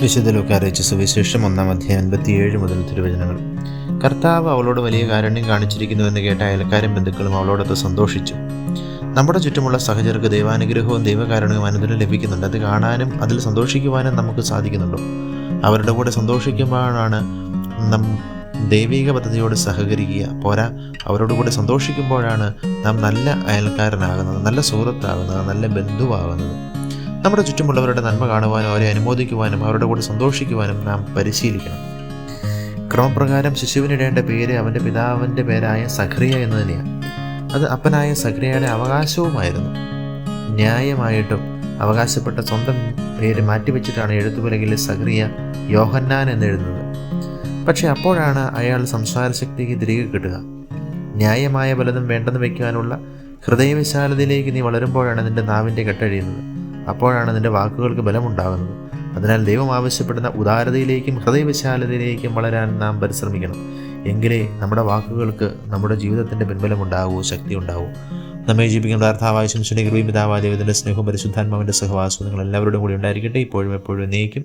വിശുദ്ധ ലൂക്കാറിയിച്ച സുവിശേഷം ഒന്നാം അധ്യായം അൻപത്തിയേഴ് മുതൽ തിരുവചനങ്ങൾ. കർത്താവ് അവളോട് വലിയ കാരുണ്യം കാണിച്ചിരിക്കുന്നുവെന്ന് കേട്ട അയൽക്കാരും ബന്ധുക്കളും അവളോടൊത്ത് സന്തോഷിച്ചു. നമ്മുടെ ചുറ്റുമുള്ള സഹചർക്ക് ദൈവാനുഗ്രഹവും ദൈവകാരുണ്യവും അനുദിനം ലഭിക്കുന്നുണ്ട്. അത് കാണാനും അതിൽ സന്തോഷിക്കുവാനും നമുക്ക് സാധിക്കുന്നുണ്ടോ? അവരുടെ കൂടെ സന്തോഷിക്കുമ്പോഴാണ് നം ദൈവിക പദ്ധതിയോട് സഹകരിക്കുക. പോരാ അവരോട് കൂടെ സന്തോഷിക്കുമ്പോഴാണ് നാം നല്ല അയൽക്കാരനാകുന്നത് നല്ല സുഹൃത്താകുന്നത് നല്ല ബന്ധുവാകുന്നത്. നമ്മുടെ ചുറ്റുമുള്ളവരുടെ നന്മ കാണുവാനും അവരെ അനുമോദിക്കുവാനും അവരുടെ കൂടെ സന്തോഷിക്കുവാനും നാം പരിശീലിക്കണം. ക്രമപ്രകാരം ശിശുവിനിടേണ്ട പേര് അവന്റെ പിതാവിന്റെ പേരായ സഖ്രിയ എന്ന് തന്നെയാണ്. അത് അപ്പനായ സഖ്രിയയുടെ അവകാശവുമായിരുന്നു. ന്യായമായിട്ടും അവകാശപ്പെട്ട സ്വന്തം പേര് മാറ്റിവെച്ചിട്ടാണ് എഴുത്തുപുലകിലെ സഖ്രിയ യോഹന്നാൻ എന്നെഴുതുന്നത്. പക്ഷെ അപ്പോഴാണ് അയാൾ സംസാരശക്തിക്ക് തിരികെ കിട്ടുക. ന്യായമായ പലതും വേണ്ടെന്ന് വയ്ക്കാനുള്ള ഹൃദയവിശാലതയിലേക്ക് നീ വളരുമ്പോഴാണ് നിന്റെ നാവിന്റെ കെട്ടഴിയുന്നത്. അപ്പോഴാണ് നിന്റെ വാക്കുകൾക്ക് ബലമുണ്ടാകുന്നത്. അതിനാൽ ദൈവം ആവശ്യപ്പെടുന്ന ഉദാരതയിലേക്കും ഹൃദയവിശാലതയിലേക്കും വളരാൻ നാം പരിശ്രമിക്കണം. എങ്കിലേ നമ്മുടെ വാക്കുകൾക്ക് നമ്മുടെ ജീവിതത്തിന്റെ പിൻബലമുണ്ടാകൂ ശക്തി ഉണ്ടാകൂ നമ്മെ ജീവിക്കുന്ന പ്രാർത്ഥാവായ ശംശുനി കൃപയും പിതാവായ ദൈവത്തിന്റെ സ്നേഹവും പരിശുദ്ധാത്മാവിന്റെ സഹവാസവും നിങ്ങൾ എല്ലാവരുടെയും കൂടി ഉണ്ടായിരിക്കട്ടെ. ഇപ്പോഴും എപ്പോഴും നീക്കും